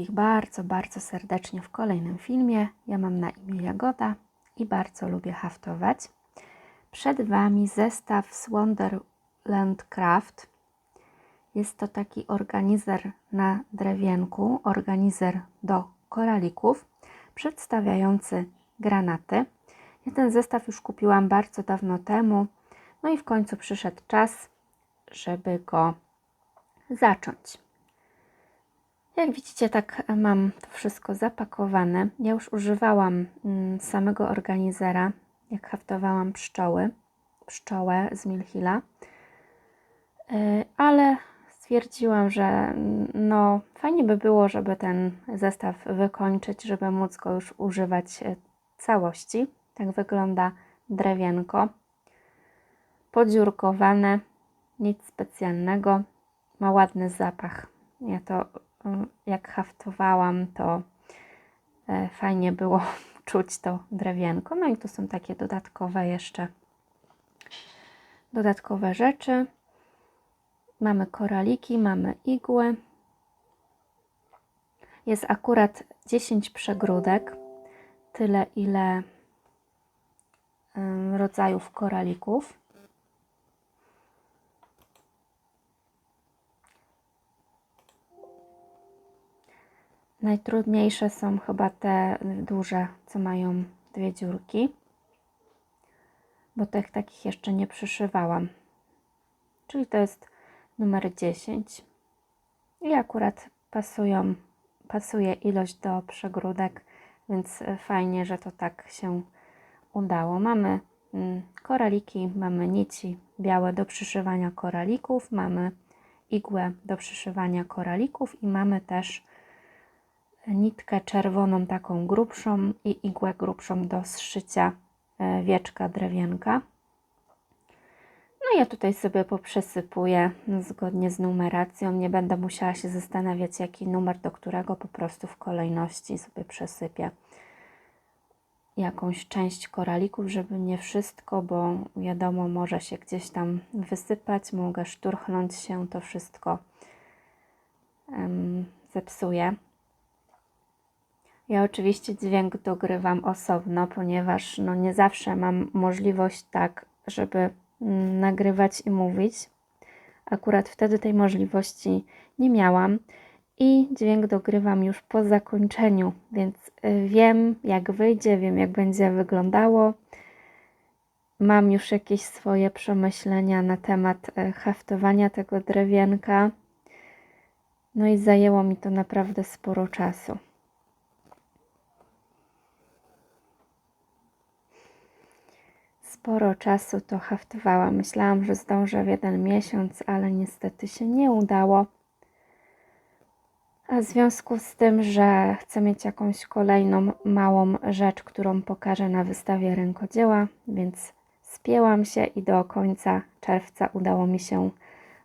wszystkich bardzo, bardzo serdecznie w kolejnym filmie. Ja mam na imię Jagoda i bardzo lubię haftować. Przed Wami zestaw z Wonderland Craft. Jest to taki organizer na drewienku, organizer do koralików, przedstawiający granaty. Ja ten zestaw już kupiłam bardzo dawno temu, no i w końcu przyszedł czas, żeby go zacząć. Jak widzicie, tak mam to wszystko zapakowane. Ja już używałam mm, samego organizera, jak haftowałam pszczoły, pszczołę z Milhilla, Y, ale stwierdziłam, że mm, no fajnie by było, żeby ten zestaw wykończyć, żeby móc go już używać y, całości. Tak wygląda drewienko. Podziurkowane, nic specjalnego, ma ładny zapach. Ja to jak haftowałam, to e, fajnie było czuć to drewienko. No i tu są takie dodatkowe jeszcze dodatkowe rzeczy. Mamy koraliki, mamy igłę. Jest akurat 10 przegródek, tyle ile rodzajów koralików. Najtrudniejsze są chyba te duże, co mają dwie dziurki, bo tych takich jeszcze nie przyszywałam. Czyli to jest numer 10 i akurat pasują, pasuje ilość do przegródek, więc fajnie, że to tak się udało. Mamy mm, koraliki, mamy nici białe do przyszywania koralików, mamy igłę do przyszywania koralików i mamy też nitkę czerwoną, taką grubszą i igłę grubszą do zszycia e, wieczka drewienka. No ja tutaj sobie poprzesypuję zgodnie z numeracją. Nie będę musiała się zastanawiać, jaki numer do którego, po prostu w kolejności sobie przesypię jakąś część koralików, żeby nie wszystko, bo wiadomo, może się gdzieś tam wysypać, mogę szturchnąć się, to wszystko um, zepsuje. Ja oczywiście dźwięk dogrywam osobno, ponieważ no nie zawsze mam możliwość tak, żeby mm, nagrywać i mówić. Akurat wtedy tej możliwości nie miałam i dźwięk dogrywam już po zakończeniu, więc y, wiem jak wyjdzie, wiem jak będzie wyglądało. Mam już jakieś swoje przemyślenia na temat y, haftowania tego drewienka. No i zajęło mi to naprawdę sporo czasu. Sporo czasu to haftowałam. Myślałam, że zdążę w jeden miesiąc, ale niestety się nie udało. A w związku z tym, że chcę mieć jakąś kolejną małą rzecz, którą pokażę na wystawie rękodzieła, więc spięłam się i do końca czerwca udało mi się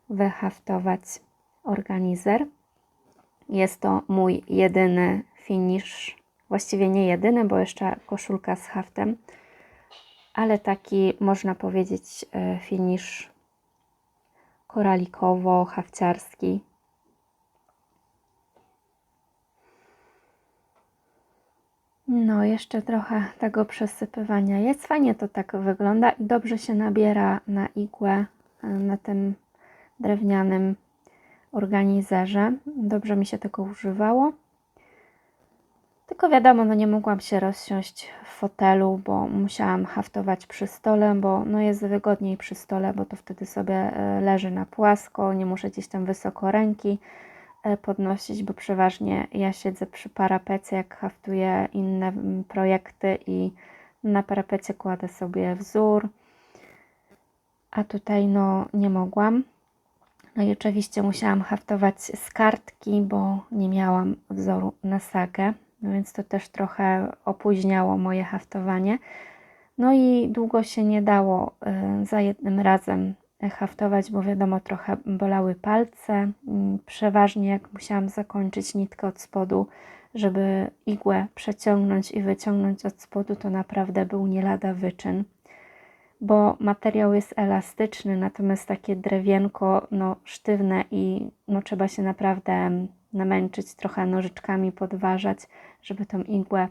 wyhaftować organizer. Jest to mój jedyny finish, właściwie nie jedyny, bo jeszcze koszulka z haftem ale taki można powiedzieć e, finisz koralikowo-hafciarski. No, jeszcze trochę tego przesypywania jest. Fajnie to tak wygląda i dobrze się nabiera na igłę e, na tym drewnianym organizerze. Dobrze mi się tego używało. Tylko wiadomo, no nie mogłam się rozsiąść w fotelu, bo musiałam haftować przy stole, bo no jest wygodniej przy stole, bo to wtedy sobie e, leży na płasko, nie muszę gdzieś tam wysoko ręki e, podnosić, bo przeważnie ja siedzę przy parapecie, jak haftuję inne projekty i na parapecie kładę sobie wzór, a tutaj no nie mogłam. No i oczywiście musiałam haftować z kartki, bo nie miałam wzoru na sagę, no więc to też trochę opóźniało moje haftowanie. No i długo się nie dało y, za jednym razem haftować, bo wiadomo, trochę bolały palce. Mm, przeważnie jak musiałam zakończyć nitkę od spodu, żeby igłę przeciągnąć i wyciągnąć od spodu, to naprawdę był nie lada wyczyn, bo materiał jest elastyczny, natomiast takie drewienko no, sztywne i no, trzeba się naprawdę namęczyć, trochę nożyczkami podważać, żeby tą igłę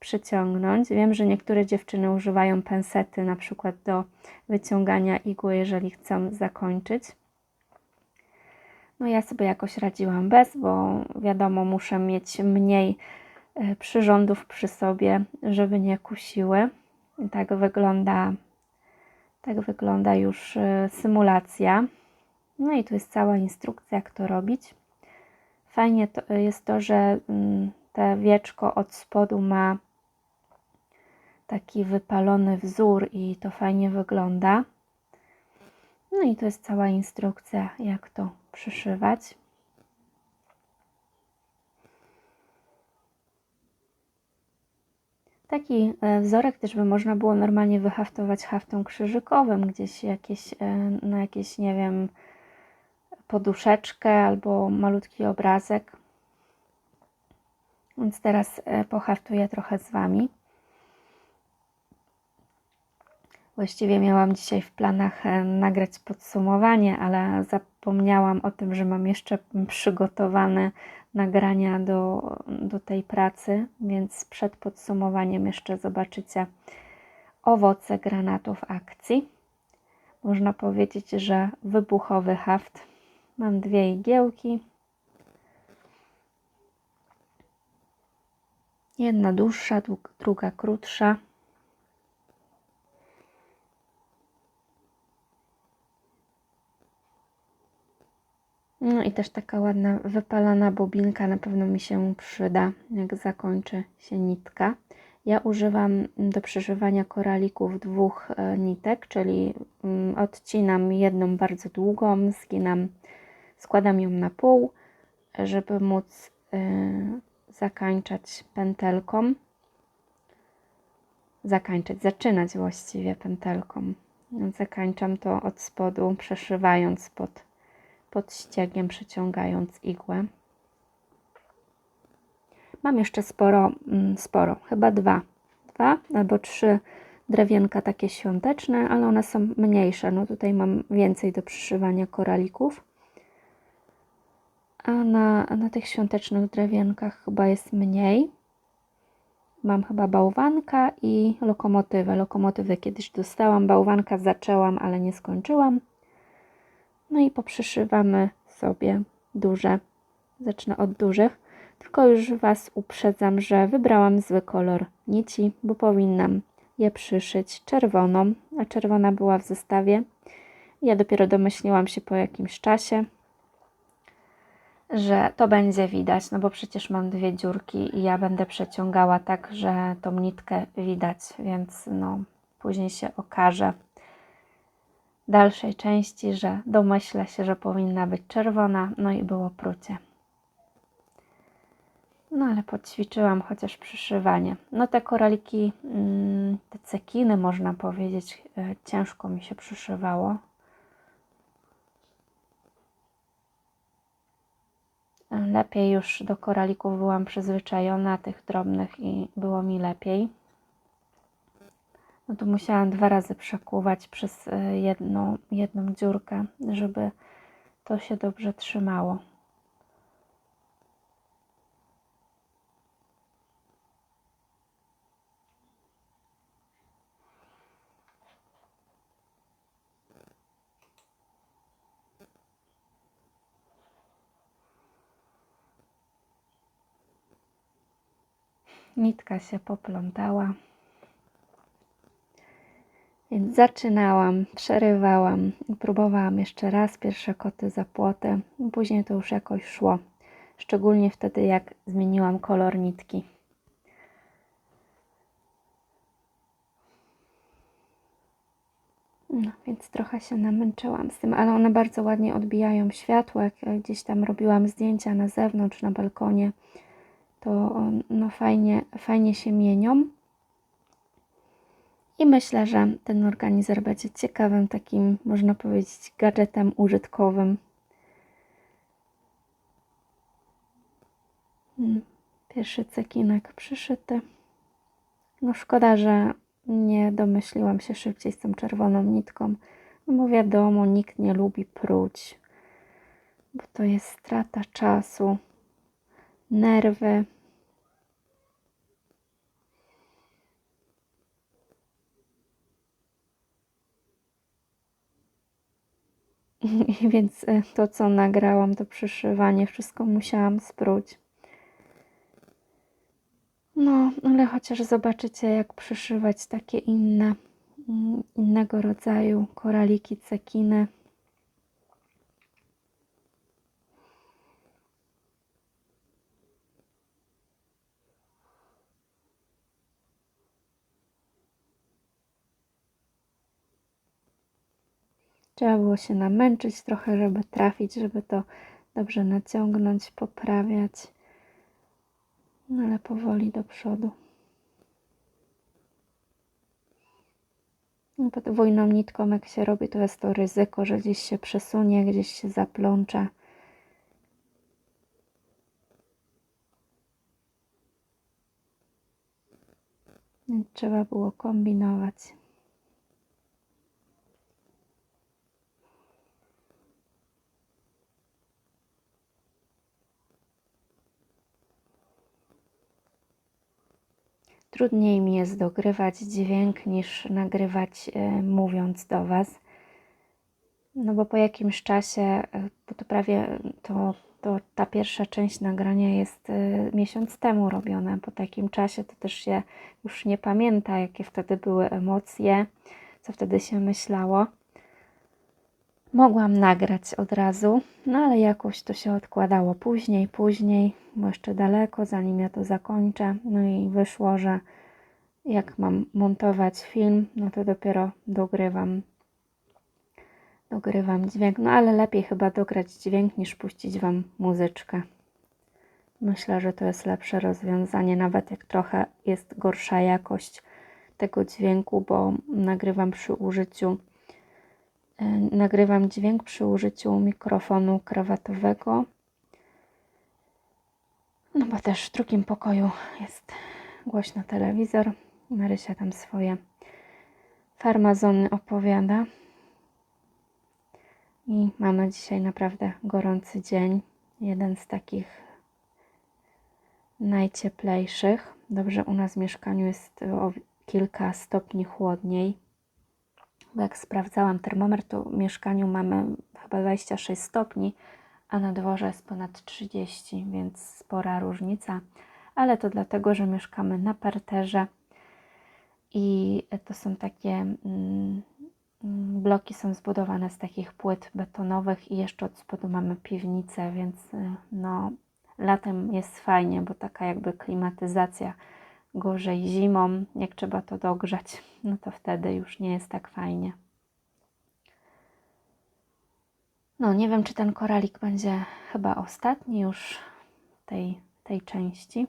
przyciągnąć. Wiem, że niektóre dziewczyny używają pensety na przykład do wyciągania igły, jeżeli chcą zakończyć. No ja sobie jakoś radziłam bez, bo wiadomo, muszę mieć mniej e, przyrządów przy sobie, żeby nie kusiły. Tak wygląda, tak wygląda już e, symulacja. No i tu jest cała instrukcja, jak to robić. Fajnie to jest to, że mm, te wieczko od spodu ma taki wypalony wzór i to fajnie wygląda. No i to jest cała instrukcja, jak to przyszywać. Taki e, wzorek też by można było normalnie wyhaftować haftem krzyżykowym, gdzieś jakieś, e, na jakieś, nie wiem, poduszeczkę albo malutki obrazek. Więc teraz e, pohaftuję trochę z Wami. Właściwie miałam dzisiaj w planach e, nagrać podsumowanie, ale zapomniałam o tym, że mam jeszcze przygotowane nagrania do, do tej pracy, więc przed podsumowaniem jeszcze zobaczycie owoce granatów akcji. Można powiedzieć, że wybuchowy haft. Mam dwie igiełki. Jedna dłuższa, druga krótsza. No i też taka ładna wypalana bobinka na pewno mi się przyda, jak zakończy się nitka. Ja używam do przyszywania koralików dwóch e, nitek, czyli mm, odcinam jedną bardzo długą, zginam, składam ją na pół, żeby móc e, zakańczać pętelką. Zakańczać, zaczynać właściwie pętelką. Zakańczam to od spodu, przeszywając pod pod ściegiem, przeciągając igłę. Mam jeszcze sporo, mm, sporo, chyba dwa, dwa albo trzy drewienka takie świąteczne, ale one są mniejsze. No tutaj mam więcej do przyszywania koralików. A na, na tych świątecznych drewienkach chyba jest mniej. Mam chyba bałwanka i lokomotywę. Lokomotywę kiedyś dostałam, bałwanka zaczęłam, ale nie skończyłam. No i poprzyszywamy sobie duże. Zacznę od dużych. Tylko już Was uprzedzam, że wybrałam zły kolor nici, bo powinnam je przyszyć czerwoną, a czerwona była w zestawie. Ja dopiero domyśliłam się po jakimś czasie, że to będzie widać, no bo przecież mam dwie dziurki i ja będę przeciągała tak, że tą nitkę widać, więc no później się okaże, dalszej części, że domyślę się, że powinna być czerwona, no i było prucie. No ale podćwiczyłam chociaż przyszywanie. No te koraliki, mm, te cekiny można powiedzieć, e, ciężko mi się przyszywało. Lepiej już do koralików byłam przyzwyczajona, tych drobnych i było mi lepiej no to musiałam dwa razy przekłuwać przez e, jedną, jedną dziurkę, żeby to się dobrze trzymało. Nitka się poplątała. Więc zaczynałam, przerywałam próbowałam jeszcze raz pierwsze koty za płoty. Później to już jakoś szło. Szczególnie wtedy, jak zmieniłam kolor nitki. No, więc trochę się namęczyłam z tym, ale one bardzo ładnie odbijają światło. Jak gdzieś tam robiłam zdjęcia na zewnątrz, na balkonie, to no, fajnie, fajnie się mienią. I myślę, że ten organizer będzie ciekawym takim, można powiedzieć, gadżetem użytkowym. Hmm, pierwszy cekinek przyszyty. No szkoda, że nie domyśliłam się szybciej z tą czerwoną nitką. No bo wiadomo, nikt nie lubi pruć, bo to jest strata czasu. nerwy. więc e, to, co nagrałam, to przyszywanie, wszystko musiałam spróć. No, ale chociaż zobaczycie, jak przyszywać takie inne, mm, innego rodzaju koraliki, cekiny. Trzeba było się namęczyć trochę, żeby trafić, żeby to dobrze naciągnąć, poprawiać. No ale powoli do przodu. No, podwójną nitką jak się robi, to jest to ryzyko, że gdzieś się przesunie, gdzieś się zaplącza. Trzeba było kombinować. Trudniej mi jest dogrywać dźwięk niż nagrywać e, mówiąc do Was. No bo po jakimś czasie, e, bo to prawie to, to ta pierwsza część nagrania jest e, miesiąc temu robiona. Po takim czasie to też się już nie pamięta, jakie wtedy były emocje, co wtedy się myślało. Mogłam nagrać od razu, no ale jakoś to się odkładało później, później, bo jeszcze daleko, zanim ja to zakończę. No i wyszło, że jak mam montować film, no to dopiero dogrywam dogrywam dźwięk, no ale lepiej chyba dograć dźwięk niż puścić Wam muzyczkę. Myślę, że to jest lepsze rozwiązanie, nawet jak trochę jest gorsza jakość tego dźwięku, bo nagrywam przy użyciu e, nagrywam dźwięk przy użyciu mikrofonu krawatowego. No bo też w drugim pokoju jest głośno telewizor. Marysia tam swoje farmazony opowiada. I mamy dzisiaj naprawdę gorący dzień. Jeden z takich najcieplejszych. Dobrze, u nas w mieszkaniu jest o kilka stopni chłodniej. Jak sprawdzałam termometr, to w mieszkaniu mamy chyba 26 stopni, a na dworze jest ponad 30, więc spora różnica. Ale to dlatego, że mieszkamy na parterze i to są takie mm, bloki są zbudowane z takich płyt betonowych i jeszcze od spodu mamy piwnicę, więc y, no latem jest fajnie, bo taka jakby klimatyzacja gorzej zimą, jak trzeba to dogrzać, no to wtedy już nie jest tak fajnie. No, nie wiem, czy ten koralik będzie chyba ostatni już tej, tej części.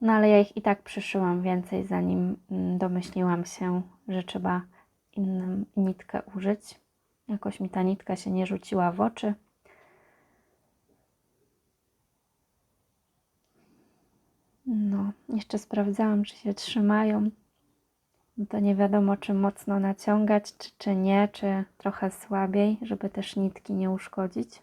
No, ale ja ich i tak przyszyłam więcej, zanim mm, domyśliłam się, że trzeba inną nitkę użyć. Jakoś mi ta nitka się nie rzuciła w oczy. No, jeszcze sprawdzałam, czy się trzymają. No to nie wiadomo, czy mocno naciągać, czy, czy nie, czy trochę słabiej, żeby też nitki nie uszkodzić.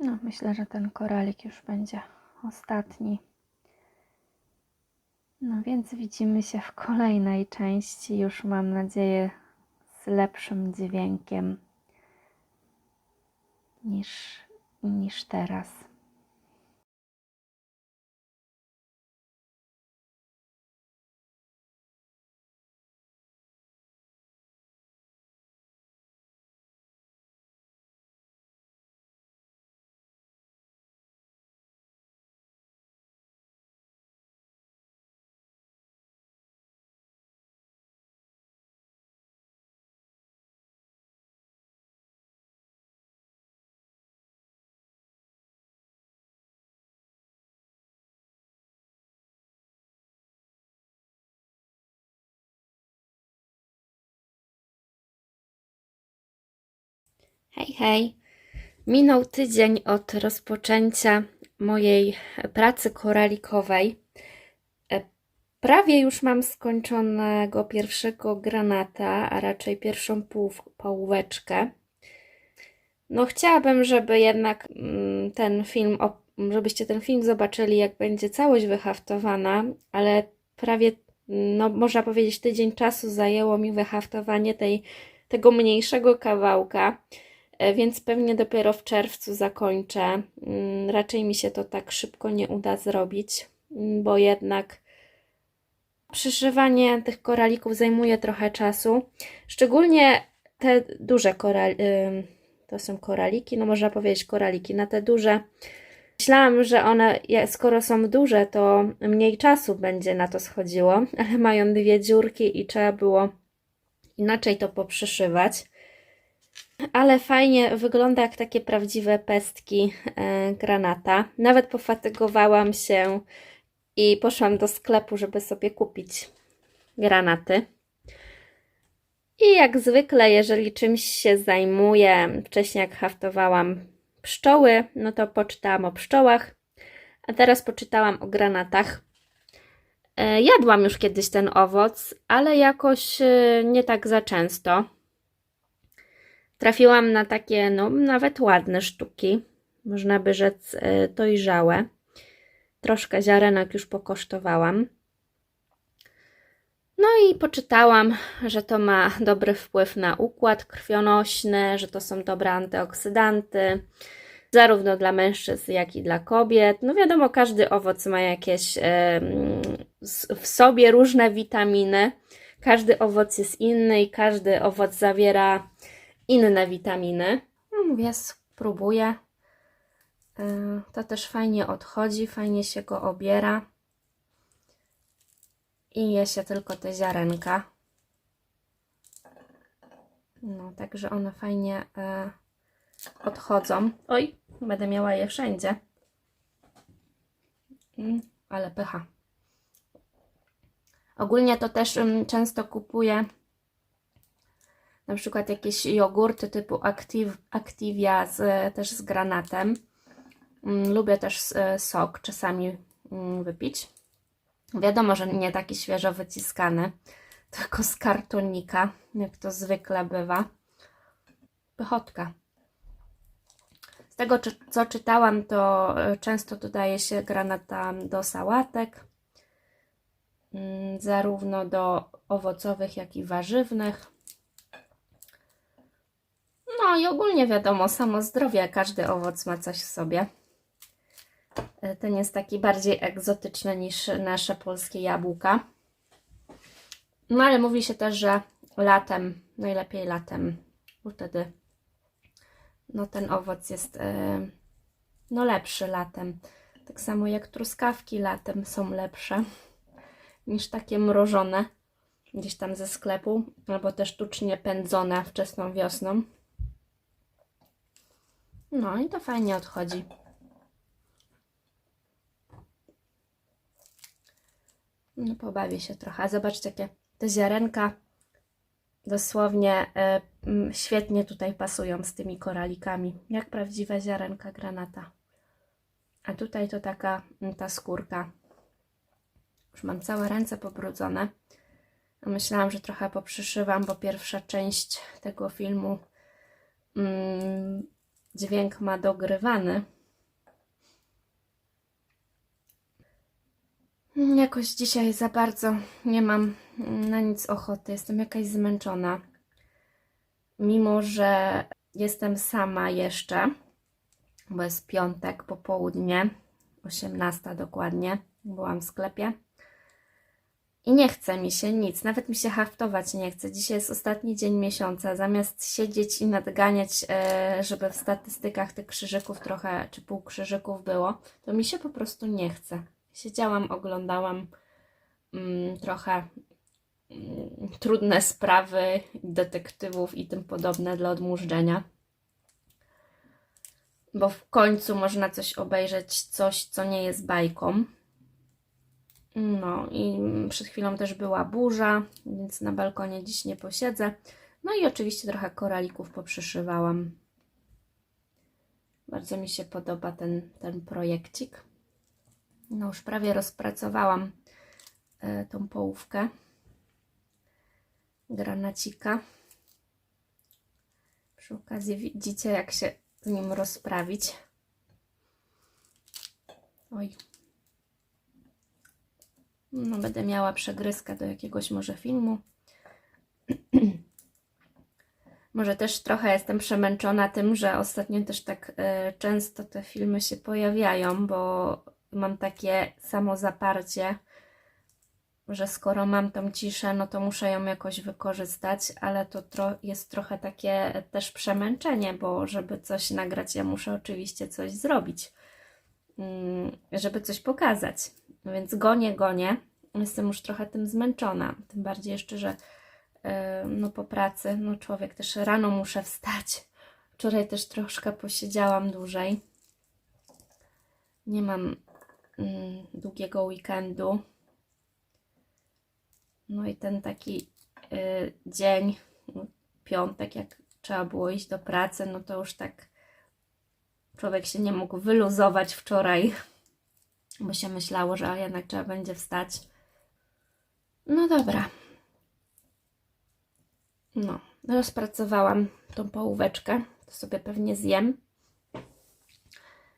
No, myślę, że ten koralik już będzie ostatni. No więc widzimy się w kolejnej części, już mam nadzieję z lepszym dźwiękiem niż, niż teraz. Hej. Minął tydzień od rozpoczęcia mojej pracy koralikowej. E, Prawie już mam skończonego pierwszego granata, a raczej pierwszą pół, połóweczkę. No chciałabym, żeby jednak mm, ten film, żebyście ten film zobaczyli, jak będzie całość wyhaftowana, ale prawie, no można powiedzieć, tydzień czasu zajęło mi wyhaftowanie tej, tego mniejszego kawałka, więc pewnie dopiero w czerwcu zakończę. Mm, Raczej mi się to tak szybko nie uda zrobić, mm, bo jednak przyszywanie tych koralików zajmuje trochę czasu. Szczególnie te duże korali, to są koraliki, no można powiedzieć koraliki, na te duże. Myślałam, że one, skoro są duże, to mniej czasu będzie na to schodziło, ale mają dwie dziurki i trzeba było inaczej to poprzyszywać. Ale fajnie wygląda jak takie prawdziwe pestki e, granata. Nawet pofatygowałam się i poszłam do sklepu, żeby sobie kupić granaty. I jak zwykle, jeżeli czymś się zajmuję, wcześniej jak haftowałam pszczoły, no to poczytałam o pszczołach, a teraz poczytałam o granatach. E, Jadłam już kiedyś ten owoc, ale jakoś e, nie tak za często. Trafiłam na takie, no nawet ładne sztuki, można by rzec e, dojrzałe. Troszkę ziarenek już pokosztowałam. No i poczytałam, że to ma dobry wpływ na układ krwionośny, że to są dobre antyoksydanty, zarówno dla mężczyzn, jak i dla kobiet. No wiadomo, każdy owoc ma jakieś w sobie różne witaminy. Każdy owoc jest inny i każdy owoc zawiera inne witaminy. No mówię, spróbuję. Y, To też fajnie odchodzi, fajnie się go obiera i je się tylko te ziarenka. No, także one fajnie e, odchodzą. Oj, będę miała je wszędzie. Mm, ale pycha. Ogólnie to też często kupuję na przykład jakieś jogurty typu Activ, Activia z, też z granatem. Mm, Lubię też e, sok czasami mm, wypić. Wiadomo, że nie taki świeżo wyciskany, tylko z kartonika, jak to zwykle bywa. Pychotka. Z tego, co czytałam, to e, często dodaje się granata do sałatek, mm, zarówno do owocowych, jak i warzywnych. No i ogólnie wiadomo, samo zdrowie, każdy owoc ma coś w sobie. E, Ten jest taki bardziej egzotyczny niż nasze polskie jabłka. No ale mówi się też, że latem, najlepiej latem, bo wtedy no ten owoc jest e, no lepszy latem. Tak samo jak truskawki latem są lepsze niż takie mrożone gdzieś tam ze sklepu, albo też sztucznie pędzone wczesną wiosną. No i to fajnie odchodzi. No pobawię się trochę. Zobaczcie, jakie te ziarenka dosłownie mm, świetnie tutaj pasują z tymi koralikami. Jak prawdziwe ziarenka granata. A tutaj to taka ta skórka. Już mam całe ręce pobrudzone. Myślałam, że trochę poprzeszywam, bo pierwsza część tego filmu mm, dźwięk ma dogrywany. Jakoś dzisiaj za bardzo nie mam na nic ochoty. Jestem jakaś zmęczona. Mimo, że jestem sama jeszcze, bo jest piątek, popołudnie, 18 dokładnie, byłam w sklepie. I nie chce mi się nic, nawet mi się haftować nie chce. Dzisiaj jest ostatni dzień miesiąca. Zamiast siedzieć i nadganiać, e, żeby w statystykach tych krzyżyków trochę, czy półkrzyżyków było, to mi się po prostu nie chce. Siedziałam, oglądałam mm, trochę mm, trudne sprawy detektywów i tym podobne dla odmurzenia. Bo w końcu można coś obejrzeć, coś, co nie jest bajką. No i przed chwilą też była burza, więc na balkonie dziś nie posiedzę. No i oczywiście trochę koralików poprzyszywałam. Bardzo mi się podoba ten, ten projekcik. No już prawie rozpracowałam e, tą połówkę granacika. Przy okazji widzicie, jak się z nim rozprawić. Oj. No, będę miała przegryzkę do jakiegoś może filmu. może też trochę jestem przemęczona tym, że ostatnio też tak e, często te filmy się pojawiają, bo mam takie samo zaparcie, że skoro mam tą ciszę, no to muszę ją jakoś wykorzystać, ale to tro jest trochę takie też przemęczenie, bo żeby coś nagrać, ja muszę oczywiście coś zrobić, żeby coś pokazać. No więc gonię, gonię. Jestem już trochę tym zmęczona. Tym bardziej jeszcze, że yy, no po pracy, no człowiek też rano muszę wstać. Wczoraj też troszkę posiedziałam dłużej. Nie mam mm, długiego weekendu. No i ten taki y, dzień, piątek, jak trzeba było iść do pracy, no to już tak człowiek się nie mógł wyluzować wczoraj, bo się myślało, że jednak trzeba będzie wstać. No dobra. No, rozpracowałam tą połóweczkę, to sobie pewnie zjem.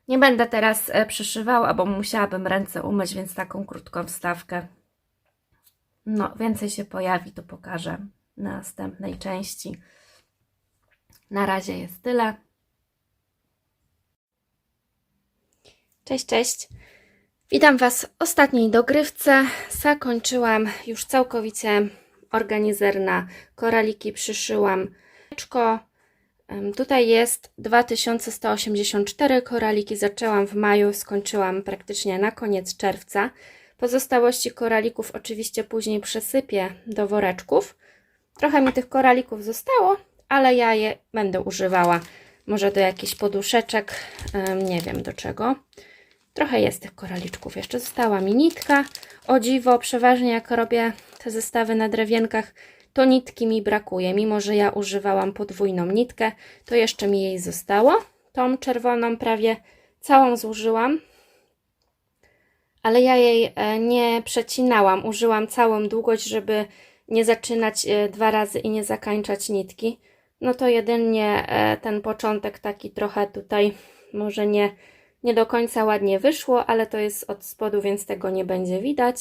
Nie będę teraz e, przyszywała, bo musiałabym ręce umyć, więc taką krótką wstawkę. No, więcej się pojawi, to pokażę na następnej części. Na razie jest tyle. Cześć, cześć. Witam Was w ostatniej dogrywce. Zakończyłam już całkowicie organizer na koraliki. Przyszyłam oczko. Tutaj jest 2184 koraliki. Zaczęłam w maju, skończyłam praktycznie na koniec czerwca. Pozostałości koralików oczywiście później przesypię do woreczków. Trochę mi tych koralików zostało, ale ja je będę używała. Może do jakichś poduszeczek, nie wiem do czego. Trochę jest tych koraliczków. Jeszcze została mi nitka. O dziwo, przeważnie jak robię te zestawy na drewienkach, to nitki mi brakuje. Mimo, że ja używałam podwójną nitkę, to jeszcze mi jej zostało. Tą czerwoną prawie całą zużyłam ale ja jej e, nie przecinałam. Użyłam całą długość, żeby nie zaczynać e, dwa razy i nie zakańczać nitki. No to jedynie e, ten początek taki trochę tutaj może nie, nie do końca ładnie wyszło, ale to jest od spodu, więc tego nie będzie widać.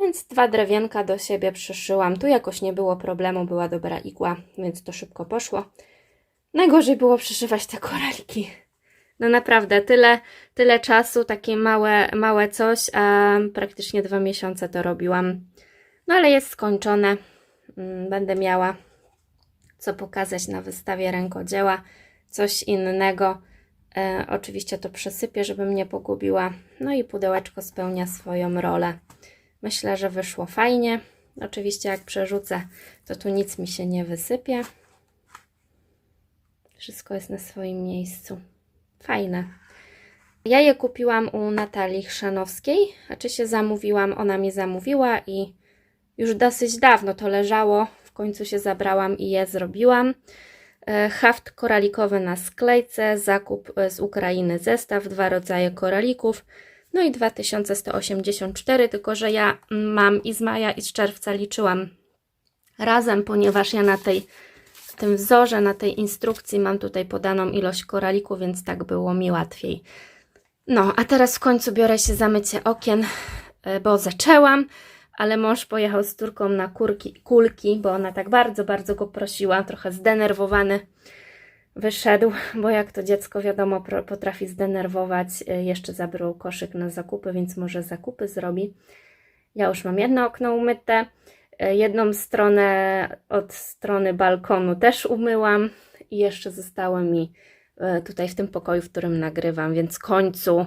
Więc dwa drewienka do siebie przyszyłam. Tu jakoś nie było problemu, była dobra igła, więc to szybko poszło. Najgorzej było przyszywać te koralki. No naprawdę, tyle, tyle czasu, takie małe, małe coś, a praktycznie dwa miesiące to robiłam. No ale jest skończone. Mm, będę miała co pokazać na wystawie rękodzieła, coś innego. E, oczywiście to przesypię, żeby mnie pogubiła. No i pudełeczko spełnia swoją rolę. Myślę, że wyszło fajnie. Oczywiście jak przerzucę, to tu nic mi się nie wysypie. Wszystko jest na swoim miejscu. Fajne. Ja je kupiłam u Natalii Chrzanowskiej, znaczy się zamówiłam, ona mi zamówiła i już dosyć dawno to leżało. W końcu się zabrałam i je zrobiłam. E, haft koralikowy na sklejce, zakup e, z Ukrainy zestaw, dwa rodzaje koralików, no i 2184, tylko że ja mam i z maja i z czerwca liczyłam razem, ponieważ ja na tej tym wzorze, na tej instrukcji mam tutaj podaną ilość koraliku, więc tak było mi łatwiej. No, a teraz w końcu biorę się za mycie okien, e, bo zaczęłam, ale mąż pojechał z Turką na kurki, kulki, bo ona tak bardzo, bardzo go prosiła, trochę zdenerwowany wyszedł, bo jak to dziecko wiadomo potrafi zdenerwować, e, jeszcze zabrał koszyk na zakupy, więc może zakupy zrobi. Ja już mam jedno okno umyte, E, jedną stronę od strony balkonu też umyłam i jeszcze zostało mi tutaj w tym pokoju, w którym nagrywam, więc w końcu e,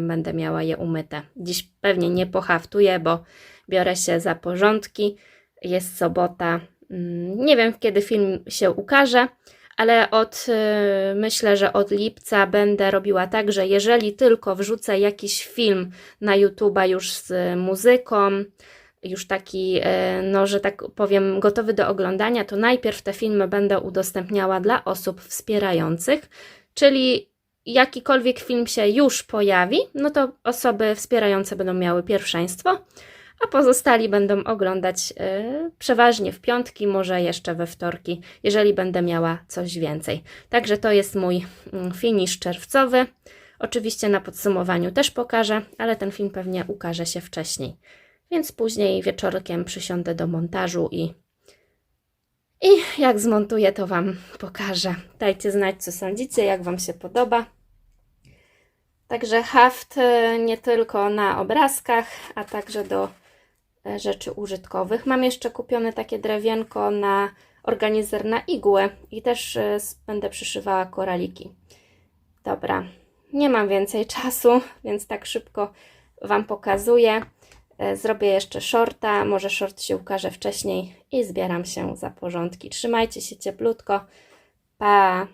będę miała je umyte. Dziś pewnie nie pohaftuję, bo biorę się za porządki. Jest sobota. Mm, nie wiem, kiedy film się ukaże, ale od myślę, że od lipca będę robiła tak, że jeżeli tylko wrzucę jakiś film na YouTube'a już z muzyką, już taki, e, no że tak powiem, gotowy do oglądania, to najpierw te filmy będę udostępniała dla osób wspierających, czyli jakikolwiek film się już pojawi, no to osoby wspierające będą miały pierwszeństwo, a pozostali będą oglądać y, przeważnie w piątki, może jeszcze we wtorki, jeżeli będę miała coś więcej. Także to jest mój mm, finisz czerwcowy. Oczywiście na podsumowaniu też pokażę, ale ten film pewnie ukaże się wcześniej. Więc później wieczorkiem przysiądę do montażu i, i jak zmontuję, to Wam pokażę. Dajcie znać, co sądzicie, jak Wam się podoba. Także haft e, nie tylko na obrazkach, a także do e, rzeczy użytkowych. Mam jeszcze kupione takie drewienko na organizer na igłę i też e, będę przyszywała koraliki. Dobra, nie mam więcej czasu, więc tak szybko Wam pokazuję. E, Zrobię jeszcze shorta, może short się ukaże wcześniej i zbieram się za porządki. Trzymajcie się cieplutko. Pa!